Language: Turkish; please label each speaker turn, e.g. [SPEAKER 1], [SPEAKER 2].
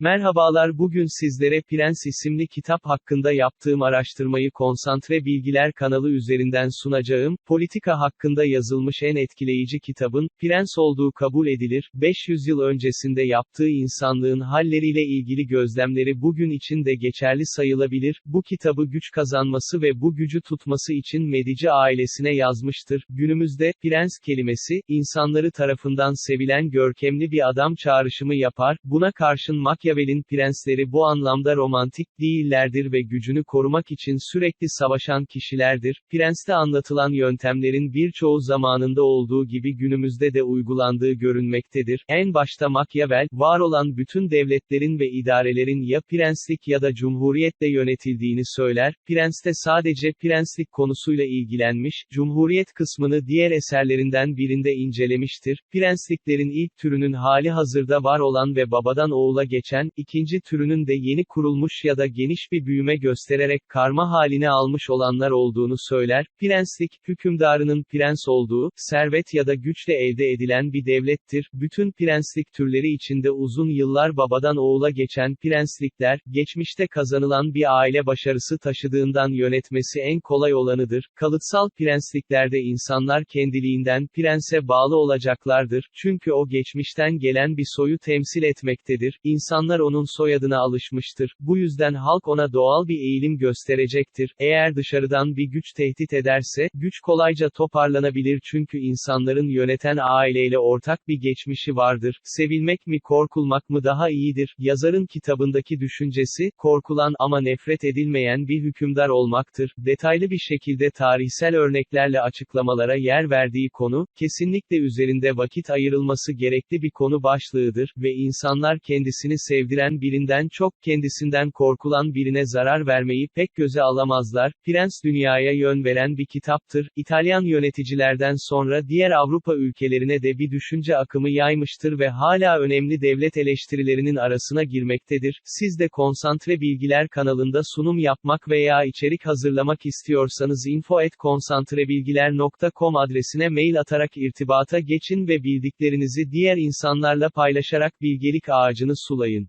[SPEAKER 1] Merhabalar bugün sizlere Prens isimli kitap hakkında yaptığım araştırmayı Konsantre Bilgiler kanalı üzerinden sunacağım, politika hakkında yazılmış en etkileyici kitabın, Prens olduğu kabul edilir, 500 yıl öncesinde yaptığı insanlığın halleriyle ilgili gözlemleri bugün için de geçerli sayılabilir, bu kitabı güç kazanması ve bu gücü tutması için Medici ailesine yazmıştır, günümüzde, Prens kelimesi, insanları tarafından sevilen görkemli bir adam çağrışımı yapar, buna karşın Machiavelli Machiavelli'nin prensleri bu anlamda romantik değillerdir ve gücünü korumak için sürekli savaşan kişilerdir. Prens'te anlatılan yöntemlerin birçoğu zamanında olduğu gibi günümüzde de uygulandığı görünmektedir. En başta Machiavelli, var olan bütün devletlerin ve idarelerin ya prenslik ya da cumhuriyetle yönetildiğini söyler, Prens'te sadece prenslik konusuyla ilgilenmiş, cumhuriyet kısmını diğer eserlerinden birinde incelemiştir. Prensliklerin ilk türünün hali hazırda var olan ve babadan oğula geçen, ikinci türünün de yeni kurulmuş ya da geniş bir büyüme göstererek karma halini almış olanlar olduğunu söyler, prenslik, hükümdarının prens olduğu, servet ya da güçle elde edilen bir devlettir, bütün prenslik türleri içinde uzun yıllar babadan oğula geçen prenslikler, geçmişte kazanılan bir aile başarısı taşıdığından yönetmesi en kolay olanıdır, kalıtsal prensliklerde insanlar kendiliğinden prense bağlı olacaklardır, çünkü o geçmişten gelen bir soyu temsil etmektedir, insanlar İnsanlar onun soyadına alışmıştır. Bu yüzden halk ona doğal bir eğilim gösterecektir. Eğer dışarıdan bir güç tehdit ederse, güç kolayca toparlanabilir çünkü insanların yöneten aileyle ortak bir geçmişi vardır. Sevilmek mi korkulmak mı daha iyidir? Yazarın kitabındaki düşüncesi, korkulan ama nefret edilmeyen bir hükümdar olmaktır. Detaylı bir şekilde tarihsel örneklerle açıklamalara yer verdiği konu, kesinlikle üzerinde vakit ayrılması gerekli bir konu başlığıdır ve insanlar kendisini sevdiği sevdiren birinden çok kendisinden korkulan birine zarar vermeyi pek göze alamazlar. Prens dünyaya yön veren bir kitaptır. İtalyan yöneticilerden sonra diğer Avrupa ülkelerine de bir düşünce akımı yaymıştır ve hala önemli devlet eleştirilerinin arasına girmektedir. Siz de Konsantre Bilgiler kanalında sunum yapmak veya içerik hazırlamak istiyorsanız info@konsantrebilgiler.com adresine mail atarak irtibata geçin ve bildiklerinizi diğer insanlarla paylaşarak bilgelik ağacını sulayın.